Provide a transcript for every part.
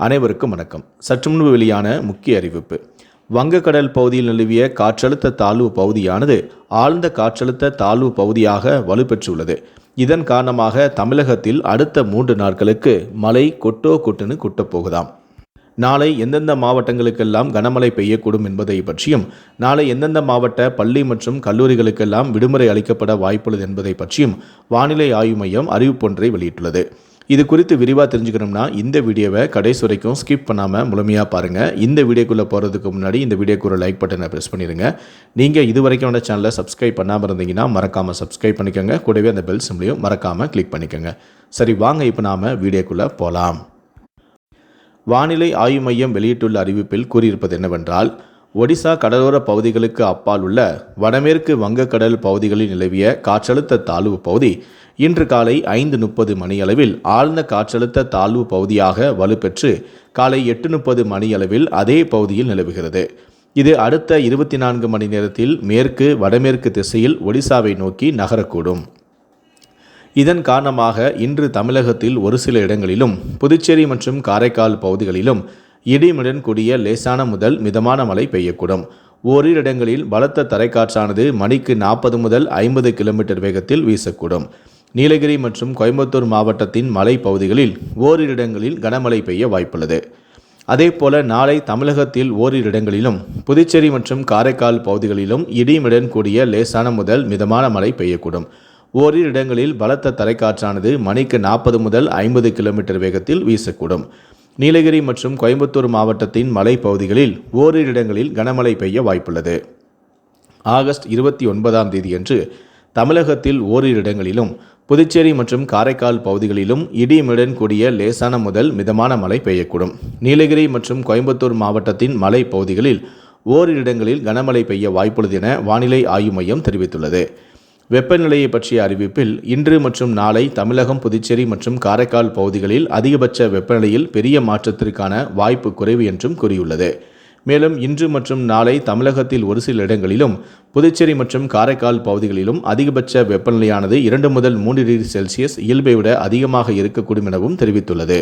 அனைவருக்கும் வணக்கம். சற்று முன்பு வெளியான முக்கிய அறிவிப்பு. வங்கக்கடல் பகுதியில் நிலவிய காற்றழுத்த தாழ்வு பகுதியானது ஆழ்ந்த காற்றழுத்த தாழ்வு பகுதியாக வலுப்பெற்றுள்ளது. இதன் காரணமாக தமிழகத்தில் அடுத்த மூன்று நாட்களுக்கு மழை கொட்டோ கொட்டுன்னு கொட்டப்போகுதாம் நாளை எந்தெந்த மாவட்டங்களுக்கெல்லாம் கனமழை பெய்யக்கூடும் என்பதை பற்றியும் நாளை எந்தெந்த மாவட்ட பள்ளி மற்றும் கல்லூரிகளுக்கெல்லாம் விடுமுறை அளிக்கப்பட வாய்ப்புள்ளது என்பதை பற்றியும் வானிலை ஆய்வு மையம் அறிவிப்பொன்றை வெளியிட்டுள்ளது. இது குறித்து விரிவாக தெரிஞ்சுக்கணும்னா இந்த வீடியோவை கடைசி வரைக்கும் ஸ்கிப் பண்ணாமல் முழுமையாக பாருங்கள் இந்த வீடியோக்குள்ளே போகிறதுக்கு முன்னாடி இந்த வீடியோக்கு ஒரு லைக் பட்டனை ப்ரெஸ் பண்ணிடுங்க நீங்கள் இது வரைக்கும் சேனலை சப்ஸ்கிரைப் பண்ணாமல் இருந்தீங்கன்னா மறக்காமல் சப்ஸ்கிரைப் பண்ணிக்கோங்க. கூடவே அந்த பெல் சிம்லையும் மறக்காமல் கிளிக் பண்ணிக்கோங்க. சரி வாங்க இப்போ நாம் வீடியோக்குள்ளே போகலாம் வானிலை ஆய்வு மையம் வெளியிட்டுள்ள அறிவிப்பில் கூறியிருப்பது என்னவென்றால் ஒடிசா கடலோர பகுதிகளுக்கு அப்பால் உள்ள வடமேற்கு வங்கக்கடல் பகுதிகளில் நிலவிய காற்றழுத்த தாழ்வு பகுதி இன்று காலை ஐந்து முப்பது மணியளவில் ஆழ்ந்த காற்றழுத்த தாழ்வு பகுதியாக வலுப்பெற்று காலை எட்டு முப்பது மணியளவில் அதே பகுதியில் நிலவுகிறது. இது அடுத்த இருபத்தி நான்கு மணி நேரத்தில் மேற்கு வடமேற்கு திசையில் ஒடிசாவை நோக்கி நகரக்கூடும். இதன் காரணமாக இன்று தமிழகத்தில் ஒரு சில இடங்களிலும் புதுச்சேரி மற்றும் காரைக்கால் பகுதிகளிலும் இடிமுடன் கூடிய லேசான முதல் மிதமான மழை பெய்யக்கூடும். ஓரிரு இடங்களில் பலத்த தரைக்காற்றானது மணிக்கு நாற்பது முதல் ஐம்பது கிலோமீட்டர் வேகத்தில் வீசக்கூடும். நீலகிரி மற்றும் கோயம்புத்தூர் மாவட்டத்தின் மலைப்பகுதிகளில் ஓரிரு இடங்களில் கனமழை பெய்ய வாய்ப்புள்ளது. அதேபோல நாளை தமிழகத்தில் ஓரிரு இடங்களிலும் புதுச்சேரி மற்றும் காரைக்கால் பகுதிகளிலும் இடியுடன் கூடிய லேசான முதல் மிதமான மழை பெய்யக்கூடும். ஓரிரு இடங்களில் பலத்த தரைக்காற்றானது மணிக்கு நாற்பது முதல் ஐம்பது கிலோமீட்டர் வேகத்தில் வீசக்கூடும். நீலகிரி மற்றும் கோயம்புத்தூர் மாவட்டத்தின் மலைப்பகுதிகளில் ஓரிரு இடங்களில் கனமழை பெய்ய வாய்ப்புள்ளது. ஆகஸ்ட் இருபத்தி ஒன்பதாம் தேதியன்று தமிழகத்தில் ஓரிரு இடங்களிலும் புதுச்சேரி மற்றும் காரைக்கால் பகுதிகளிலும் இடியுடன் கூடிய லேசான முதல் மிதமான மழை பெய்யக்கூடும். நீலகிரி மற்றும் கோயம்புத்தூர் மாவட்டத்தின் மலை பகுதிகளில் ஓரிரு இடங்களில் கனமழை பெய்ய வாய்ப்புள்ளது என வானிலை ஆய்வு மையம் தெரிவித்துள்ளது. வெப்பநிலையை பற்றிய அறிவிப்பில் இன்று மற்றும் நாளை தமிழகம் புதுச்சேரி மற்றும் காரைக்கால் பகுதிகளில் அதிகபட்ச வெப்பநிலையில் பெரிய மாற்றத்திற்கான வாய்ப்பு குறைவு என்றும் கூறியுள்ளது. மேலும் இன்று மற்றும் நாளை தமிழகத்தில் ஒரு சில இடங்களிலும் புதுச்சேரி மற்றும் காரைக்கால் பகுதிகளிலும் அதிகபட்ச வெப்பநிலையானது இரண்டு முதல் மூன்று டிகிரி செல்சியஸ் இயல்பை விட அதிகமாக இருக்கக்கூடும் எனவும் தெரிவித்துள்ளது.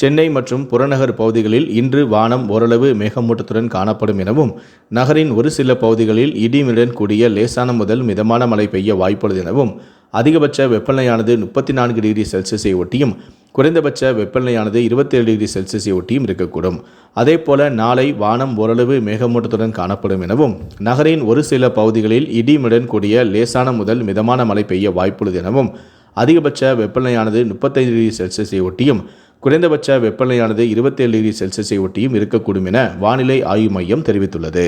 சென்னை மற்றும் புறநகர் பகுதிகளில் இன்று வானம் ஓரளவு மேகமூட்டத்துடன் காணப்படும் எனவும் நகரின் ஒரு சில பகுதிகளில் இடிமுடன் கூடிய லேசான முதல் மிதமான மழை பெய்ய வாய்ப்புள்ளது எனவும் அதிகபட்ச வெப்பநிலையானது முப்பத்தி நான்கு டிகிரி செல்சியஸை ஒட்டியும் குறைந்தபட்ச வெப்பநிலையானது இருபத்தேழு டிகிரி செல்சியஸை ஒட்டியும் இருக்கக்கூடும். அதேபோல நாளை வானம் ஓரளவு மேகமூட்டத்துடன் காணப்படும் எனவும் நகரின் ஒரு சில பகுதிகளில் இடிமுடன் கூடிய லேசான முதல் மிதமான மழை பெய்ய வாய்ப்புள்ளது எனவும் அதிகபட்ச வெப்பநிலையானது முப்பத்தைந்து டிகிரி செல்சியஸை ஒட்டியும் குறைந்தபட்ச வெப்பநிலையானது இருபத்தேழு டிகிரி செல்சியஸை ஒட்டியும் இருக்கக்கூடும் என வானிலை ஆய்வு மையம் தெரிவித்துள்ளது.